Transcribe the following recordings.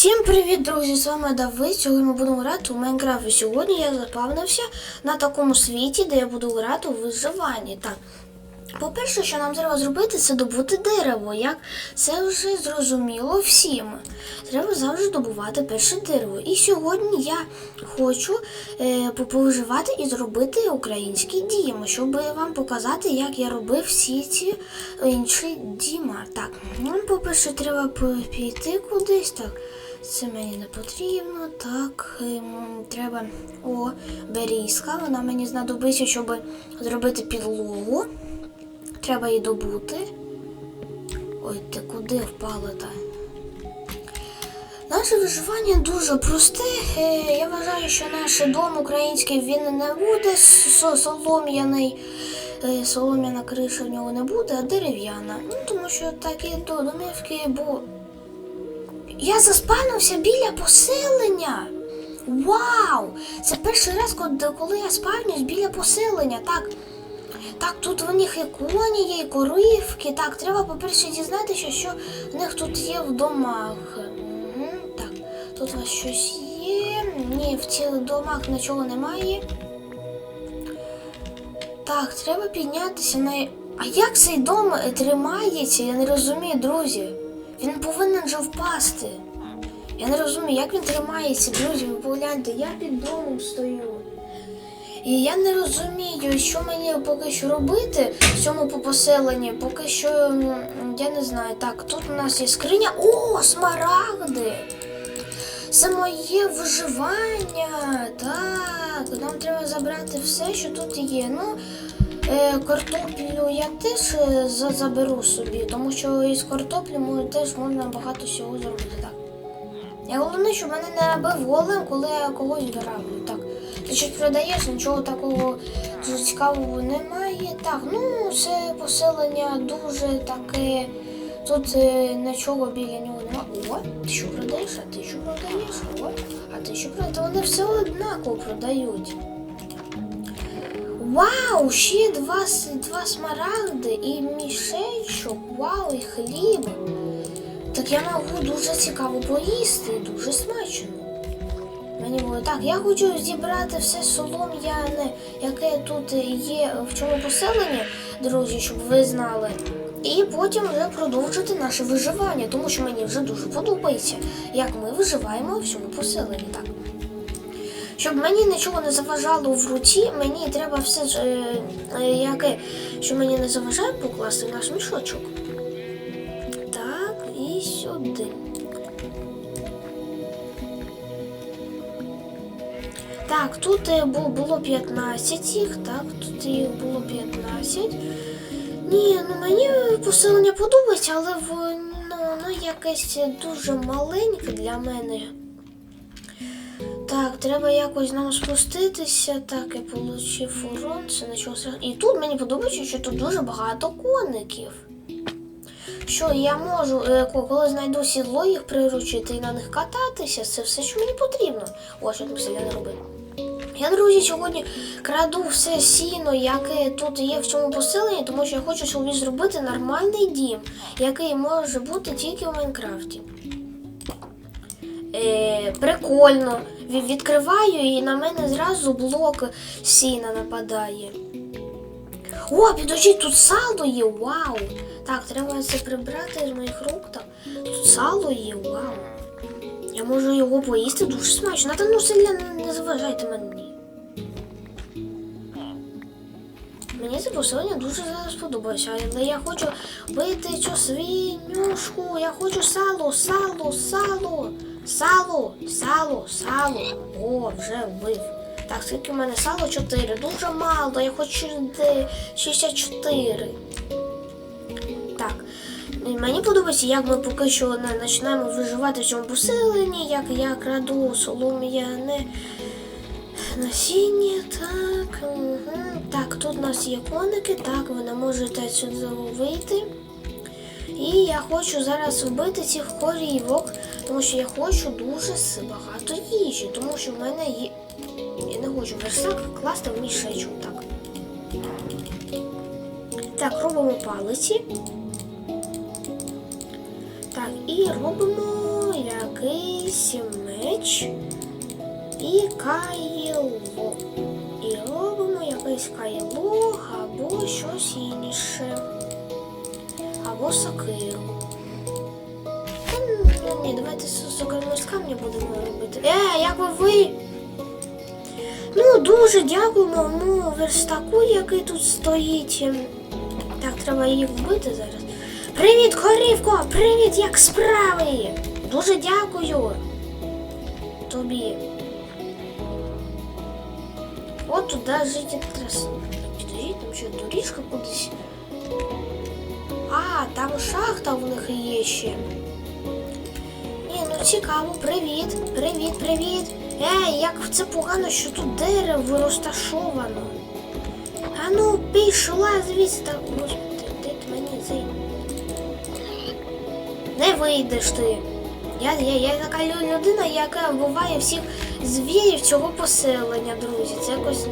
Всім привіт, друзі! З вами Давид. Сьогодні ми будемо грати у Майнкрафт. Сьогодні я запавнився на такому світі, де я буду грати у виживанні. Так. По-перше, що нам треба зробити, це добути дерево. Як це вже зрозуміло всім. Треба завжди добувати перше дерево. І сьогодні я хочу е, повиживати і зробити український дім, щоб вам показати, як я робив всі ці інші діма. Так, ну, по-перше, треба піти кудись. Так, це мені не потрібно. Так, ем, треба. О, берізка. Вона мені знадобиться, щоб зробити підлогу. Треба її добути. Ой, ти куди впала та? Наше виживання дуже просте. Е, Я вважаю, що наш дом український він не буде солом'яний. Е, Солом'яна криша в нього не буде, а дерев'яна. Ну, тому що такі до- домівки, бо я заспавнився біля поселення. Вау! Це перший раз, коли- я спавнюсь біля поселення. Так, так, тут в них і коні є, і коривки. Так, треба, по-перше, дізнатися, що в них тут є в домах. Так, тут у вас щось є. Ні, в цих домах нічого немає. Так, треба піднятися на. А як цей дом тримається? Я не розумію, друзі. Він повинен же впасти. Я не розумію, як він тримається, друзі. Ви погляньте, я під домом стою. І я не розумію, що мені поки що робити в цьому по- поселенні. Поки що я не знаю. Так, тут у нас є скриня. О, смарагди! Це моє виживання. Так, нам треба забрати все, що тут є. Ну, картоплю я теж е, заберу собі, тому що із картоплі теж можна багато всього зробити. Так. Я головне, щоб мене не набив голем, коли я когось граблю. Так. Ти щось продаєш, нічого такого цікавого немає. Так, ну це поселення дуже таке. Тут е, нічого біля нього немає. О, ти що продаєш, а ти що продаєш? О, а ти що продаєш? Вони все однаково продають. Вау, ще два, два смарагди і мішечок, вау, і хліб. Так я можу дуже цікаво поїсти, дуже смачно. Мені було так, я хочу зібрати все солом'яне, яке тут є в цьому поселенні, друзі, щоб ви знали. І потім вже продовжити наше виживання, тому що мені вже дуже подобається, як ми виживаємо в цьому поселенні. Так. Щоб мені нічого не заважало в руці, мені треба все, е, е, яке, що мені не заважає, покласти наш мішочок. Так, і сюди. Так, тут е, було 15 їх, так, тут їх було 15. Ні, ну мені поселення подобається, але в, ну, ну якесь дуже маленьке для мене. Так, треба якось нам спуститися. Так, я получив урон, це нічого. І тут мені подобається, що тут дуже багато коників. Що я можу, е, коли знайду сідло, їх приручити і на них кататися, це все, що мені потрібно. О, що там селяни робить. Я, друзі, сьогодні краду все сіно, яке тут є в цьому поселенні, тому що я хочу собі зробити нормальний дім, який може бути тільки в Майнкрафті. Е, прикольно. Відкриваю і на мене зразу блок сіна нападає. О, підожди, тут сало є, вау! Так, треба це прибрати з моїх рук. Так. Тут сало є, вау. Я можу його поїсти дуже смачно. Та ну сильно не, заважайте мені. Мені це поселення дуже сподобалося, але я хочу бити цю свинюшку. Я хочу сало, сало, сало, сало, сало, сало. О, вже вбив. Так, скільки в мене сало 4. Дуже мало, я хочу 64. Так. Мені подобається, як ми поки що не починаємо виживати в цьому поселенні, як я краду солом'яне насіння, так. Угу. Так, тут у нас є коники, так, ви не можете сюди вийти. І я хочу зараз вбити цих корівок, тому що я хочу дуже багато їжі, тому що в мене є. Я не хочу версак класти в мішечок. Так. Так, робимо палиці. Так, і робимо якийсь меч і кайло. І робимо якесь кайло або щось інше. Або сокиру. Ну ні, давайте з сокиру з камня будемо робити. Е, як ви? Ну, дуже дякуємо моєму верстаку, який тут стоїть. Так, треба її вбити зараз. Привіт, корівко! Привіт, як справи? Дуже дякую тобі. От туди жити трас. Підождіть, там що доріжка кудись. А, там шахта в них є ще. Ні, ну цікаво, привіт, привіт, привіт. Ей, як це погано, що тут дерево розташовано. А ну, пішла звідси. Та, Господи, ти мені цей. Не вийдеш ти. Я, я, я така людина, яка вбиває всіх звірів цього поселення, друзі. Це якось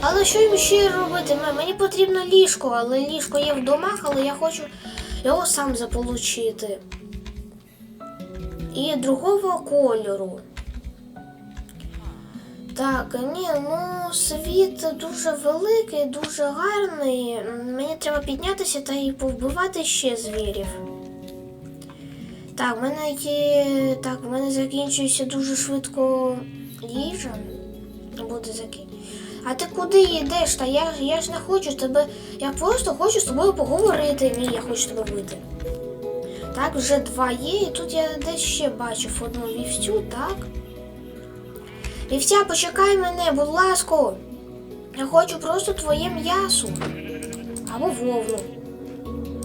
Але що їм ще робити? Мені потрібно ліжко, але ліжко є в домах, але я хочу його сам заполучити. І другого кольору. Так, ні, ну світ дуже великий, дуже гарний. Мені треба піднятися та і повбивати ще звірів. Так, в мене є. Так, в мене закінчується дуже швидко їжа. Буде закін... А ти куди йдеш? Та я, я ж не хочу тебе. Я просто хочу з тобою поговорити. Ні, я хочу тебе вбити. Так, вже два є, і тут я десь ще бачив одну вівцю, так? Вівця, почекай мене, будь ласка. Я хочу просто твоє м'ясо. Або вовну.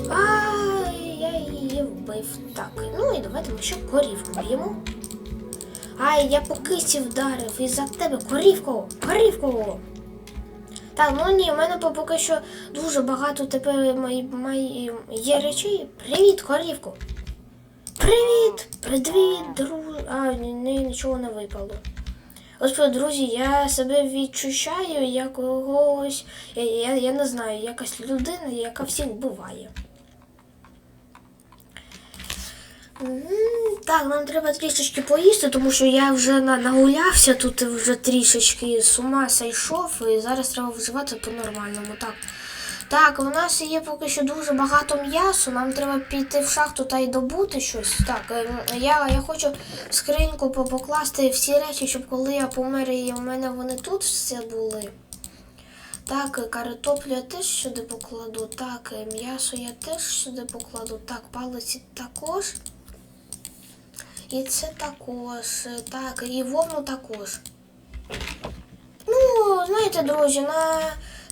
Ай, я її вбив. Так, ну і давайте ми ще корівку б'ємо. Ай, я по кисі вдарив із-за тебе. Корівко! Корівко! Так, ну ні, в мене поки що дуже багато тепер мої, мої, є речей. Привіт, корівко! Привіт! Привіт, друг. А, ні, ні, нічого не випало. Господи, друзі, я себе відчущаю як когось. Я, я, я не знаю, якась людина, яка всіх вбиває. Так, нам треба трішечки поїсти, тому що я вже нагулявся тут вже трішечки з ума сойшов, і зараз треба вживати по-нормальному. Так. Так, у нас є поки що дуже багато м'ясу, нам треба піти в шахту та й добути щось. Так, ем, я, я хочу в скриньку по- покласти всі речі, щоб коли я помер і в мене вони тут все були. Так, картоплю я теж сюди покладу. Так, е, м'ясо я теж сюди покладу. Так, палиці також. І це також. Так, і вовну також. Ну, знаєте, друзі, на,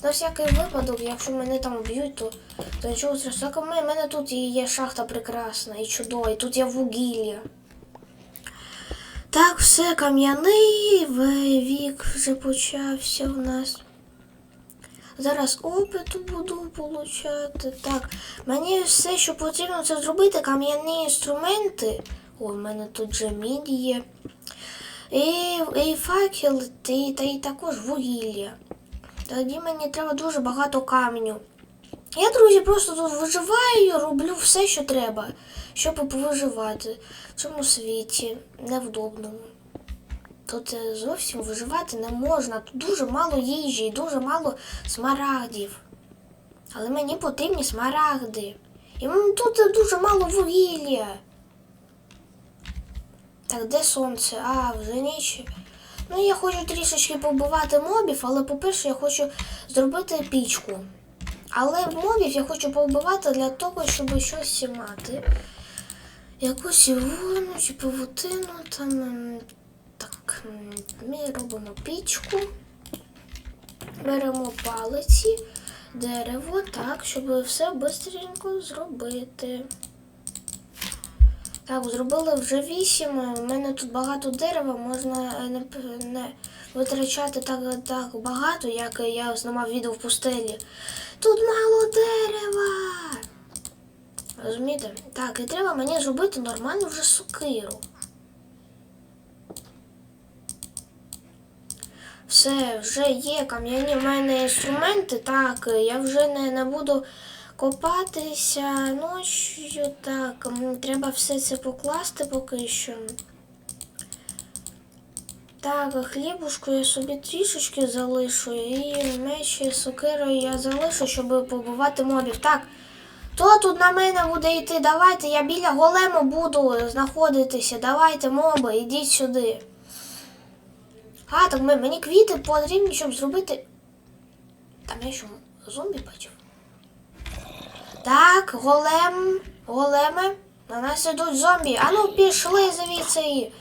на всякий випадок, якщо мене там вб'ють, то, то нічого страшного. У мене, тут і є шахта прекрасна і чудова, і тут є вугілля. Так, все, кам'яний вік вже почався в нас. Зараз опиту буду получати. Так, мені все, що потрібно, це зробити кам'яні інструменти. О, в мене тут же мідь є. І, і факел, й- та й також вугілля. Тоді мені треба дуже багато каменю. Я, друзі, просто тут виживаю, роблю все, що треба, щоб виживати в цьому світі невдобному. Тут е, зовсім виживати не можна. Тут дуже мало їжі і дуже мало смарагдів. Але мені потрібні смарагди. І тут е, дуже мало вугілля. Так, де сонце? А, вже ніч. Ну, я хочу трішечки побивати мобів, але по-перше, я хочу зробити пічку. Але мобів я хочу повбивати для того, щоб щось мати. Якусь вогну чи павутину там. ем, Так, ми робимо пічку. Беремо палиці, дерево, так, щоб все швидко зробити. Так, зробили вже вісім. У мене тут багато дерева, можна е, не, не витрачати так, так багато, як я знімав відео в пустелі. Тут мало дерева. Розумієте? Так, і треба мені зробити нормальну вже сокиру. Все, вже є кам'яні в мене інструменти. Так, я вже не, не буду копатися ночью. Так, треба все це покласти поки що. Так, хлібушку я собі трішечки залишу, і меч і сокиру я залишу, щоб побувати мобів. Так, хто тут на мене буде йти? Давайте, я біля голему буду знаходитися. Давайте, моби, йдіть сюди. А, так мені квіти потрібні, щоб зробити. Там я що, зомбі бачив? Так, голем, големе, на нас ідуть зомбі. Ану, пішли звідси.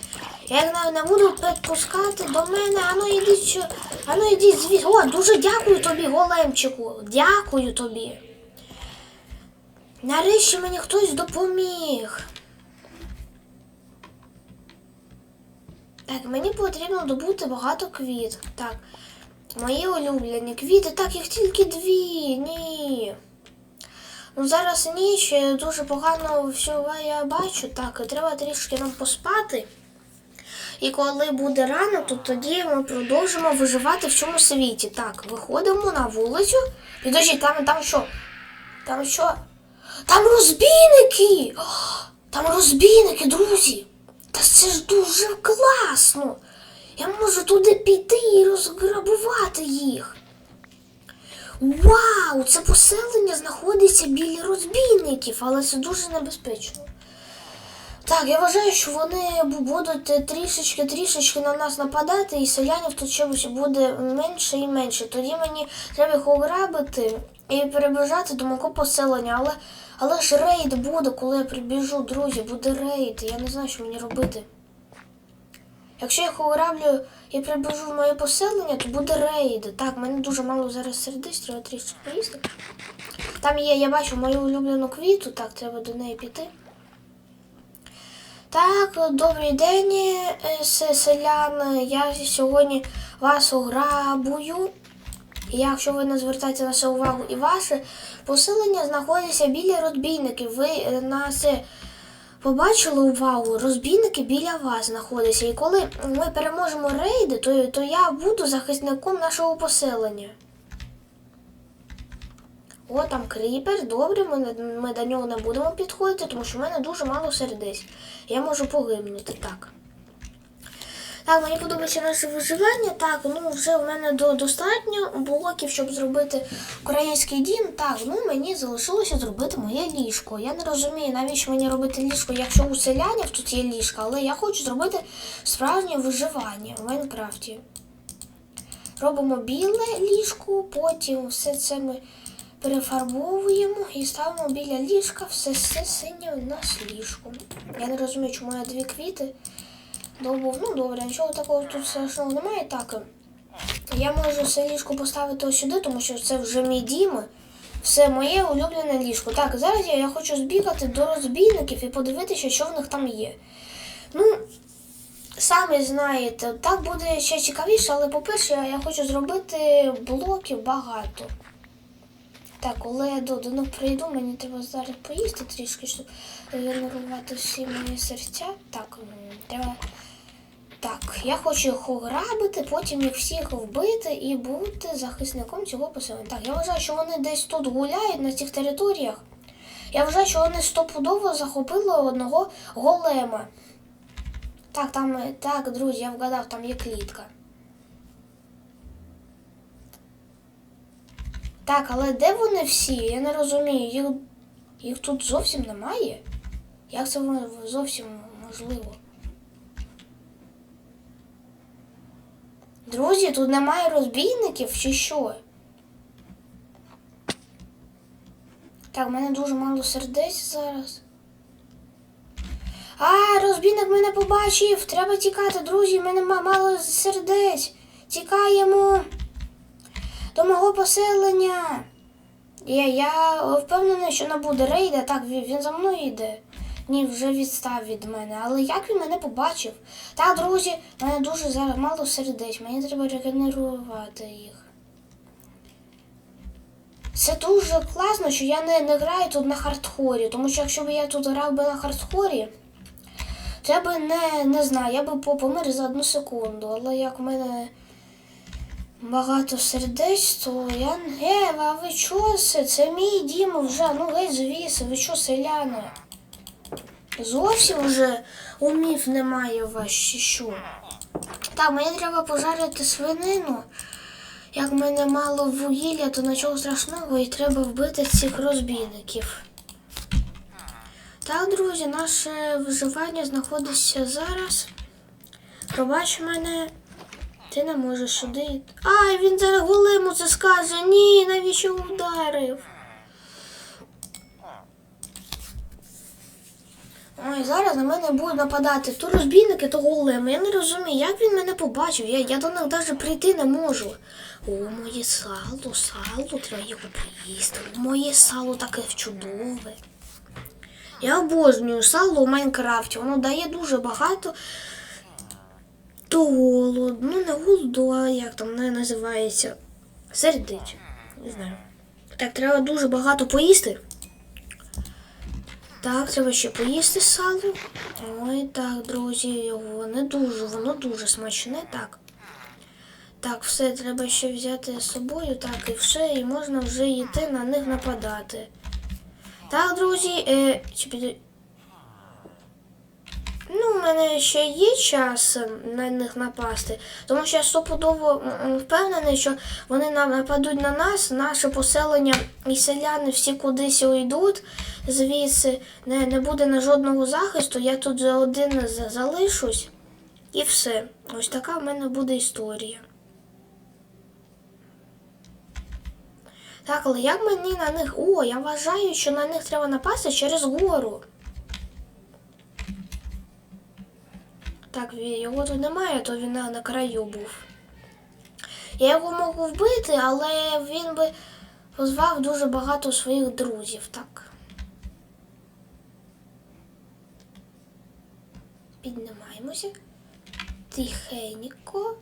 Я їх не, буду підпускати до мене. Ану, ідіть, ану, ідіть звідси. О, дуже дякую тобі, големчику. Дякую тобі. Нарешті мені хтось допоміг. Так, мені потрібно добути багато квіт. Так, мої улюблені квіти, так їх тільки дві. Ні. Ну зараз ніч, е, дуже погано все я бачу. Так, треба трішки нам поспати. І коли буде рано, то тоді ми продовжимо виживати в цьому світі. Так, виходимо на вулицю. Підожди, там, там що? Там що? Там розбійники! Там розбійники, друзі! Та це ж дуже класно! Я можу туди піти і розграбувати їх. Вау! Це поселення знаходиться біля розбійників, але це дуже небезпечно. Так, я вважаю, що вони будуть трішечки-трішечки на нас нападати, і селянів тут чомусь буде менше і менше. Тоді мені треба їх ограбити і перебіжати до мого поселення. Але, але ж рейд буде, коли я прибіжу, друзі, буде рейд. Я не знаю, що мені робити. Якщо я їх ограблю і прибіжу в моє поселення, то буде рейд. Так, мене дуже мало зараз сердець, треба трішки поїсти. Там є, я бачу мою улюблену квіту, так, треба до неї піти. Так, добрий день, е, се- селяни. Я сьогодні вас ограбую. Якщо ви не звертаєте на це увагу і ваше поселення знаходиться біля розбійників. Ви е, на це побачили увагу, розбійники біля вас знаходяться. І коли ми переможемо рейди, то, то я буду захисником нашого поселення. О, там кріпер, добре, ми, ми до нього не будемо підходити, тому що в мене дуже мало сердець. Я можу погибнути так. Так, мені подобається наше виживання. Так, ну вже в мене достатньо блоків, щоб зробити український дім. Так, ну мені залишилося зробити моє ліжко. Я не розумію, навіщо мені робити ліжко, якщо у селянів тут є ліжко, але я хочу зробити справжнє виживання в Майнкрафті. Робимо біле ліжко, потім все це ми перефарбовуємо і ставимо біля ліжка все, все синє у нас ліжко. Я не розумію, чому я дві квіти добув. Ну добре, нічого такого тут страшного немає. Так, я можу все ліжко поставити ось сюди, тому що це вже мій дім. Все моє улюблене ліжко. Так, зараз я, хочу збігати до розбійників і подивитися, що в них там є. Ну, самі знаєте, так буде ще цікавіше, але по-перше, я хочу зробити блоків багато. Так, коли я до, них прийду, мені треба зараз поїсти трішки, щоб генерувати всі мої серця. Так, треба. Так, я хочу їх ограбити, потім їх всіх вбити і бути захисником цього поселення. Так, я вважаю, що вони десь тут гуляють на цих територіях. Я вважаю, що вони стопудово захопили одного голема. Так, там, е, так, друзі, я вгадав, там є клітка. Так, але де вони всі? Я не розумію. Їх, їх тут зовсім немає. Як це зовсім можливо? Друзі, тут немає розбійників чи що? Так, в мене дуже мало сердець зараз. А, розбійник мене побачив. Треба тікати, друзі, в мене мало сердець. Тікаємо до мого поселення. Я, я впевнений, що не буде рейда. Так, він, за мною йде. Ні, вже відстав від мене. Але як він мене побачив? Так, друзі, мене дуже зараз мало сердець. Мені треба регенерувати їх. Це дуже класно, що я не, не граю тут на хардхорі. Тому що якщо б я тут грав би на хардхорі, то я би не, не знаю, я би помер за одну секунду. Але як в мене багато сердець, то я. Е, а ви чо це? Це мій дім вже, ну геть звіси, ви чо, селяни? Зовсім вже умів немає вас що. Так, мені треба пожарити свинину. Як в мене мало вугілля, то нічого страшного і треба вбити цих розбійників. Так, друзі, наше виживання знаходиться зараз. Пробач мене, ти не можеш сюди. Ай, він зараз голему це скаже. Ні, навіщо вдарив? Ой, зараз на мене будуть нападати то розбійники, то големи. Я не розумію, як він мене побачив. Я, я до них навіть прийти не можу. О, моє сало, сало, треба його поїсти. Моє сало таке чудове. Я обожнюю сало у Майнкрафті. Воно дає дуже багато то голод. Ну, не голоду, а як там не називається. Сердить. Не знаю. Так, треба дуже багато поїсти. Так, треба ще поїсти сало. Ой, так, друзі, його не дуже, воно дуже смачне, так. Так, все, треба ще взяти з собою, так, і все, і можна вже йти на них нападати. Так, друзі, е, чи у мене ще є час е, на них напасти, тому що я стопудово впевнений, що вони нападуть на нас, наше поселення і селяни всі кудись уйдуть звідси, не, не буде на жодного захисту, я тут за один залишусь і все. Ось така в мене буде історія. Так, але як мені на них. О, я вважаю, що на них треба напасти через гору. Так, його тут немає, то він на, краю був. Я його можу вбити, але він би позвав дуже багато своїх друзів, так. Піднімаємося. Тихенько.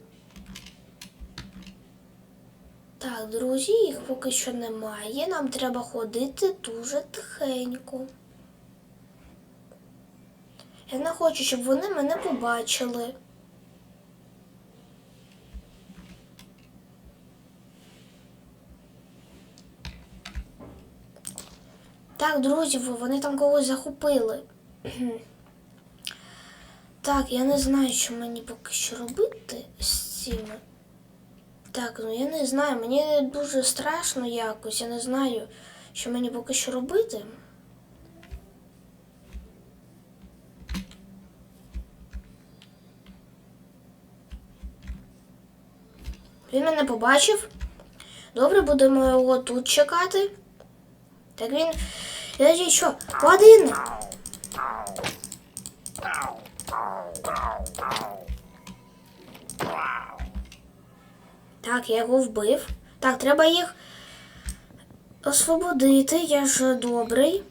Так, друзі, їх поки що немає. Нам треба ходити дуже тихенько. Я не хочу, щоб вони мене побачили. Так, друзі, вони там когось захопили. Так, я не знаю, що мені поки що робити з цими. Так, ну я не знаю, мені дуже страшно якось, я не знаю, що мені поки що робити. Він мене побачив. Добре, будемо його тут чекати. Так він. Подожди, що? Один! Так, я його вбив. Так, треба їх освободити. Я ж добрий.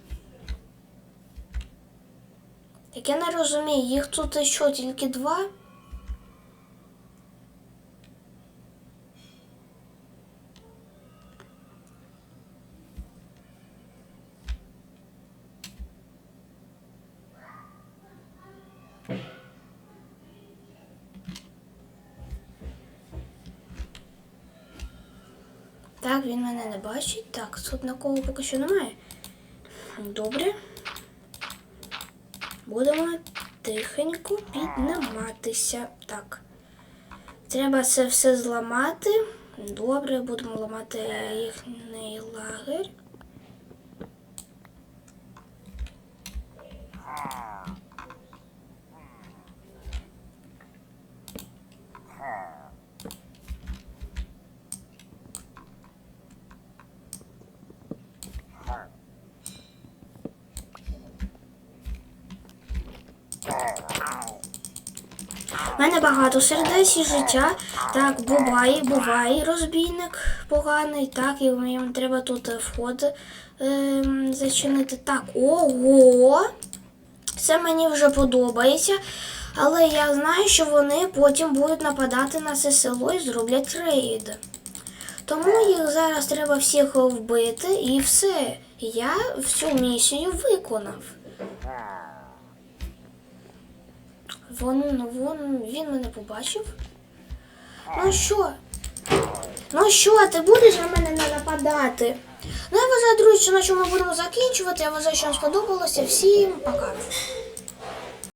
Так я не розумію, їх тут що, тільки два? Так, він мене не бачить. Так, тут на кого поки що немає. Добре. Будемо тихенько підніматися. Так. Треба це все зламати. Добре, будемо ламати їхній лагерь. У мене багато сердець і життя. Так, буває, буває розбійник поганий. Так, і мені треба тут е, вход ем, зачинити. Так, ого! Це мені вже подобається. Але я знаю, що вони потім будуть нападати на це село і зроблять рейд. Тому їх зараз треба всіх вбити і все. Я всю місію виконав. Вон, вон, він мене побачив. Ну що? Ну що, ти будеш на мене не нападати? Ну, я вважаю, друзі, що на чому ми будемо закінчувати. Я вважаю, що вам сподобалося. Всім пока.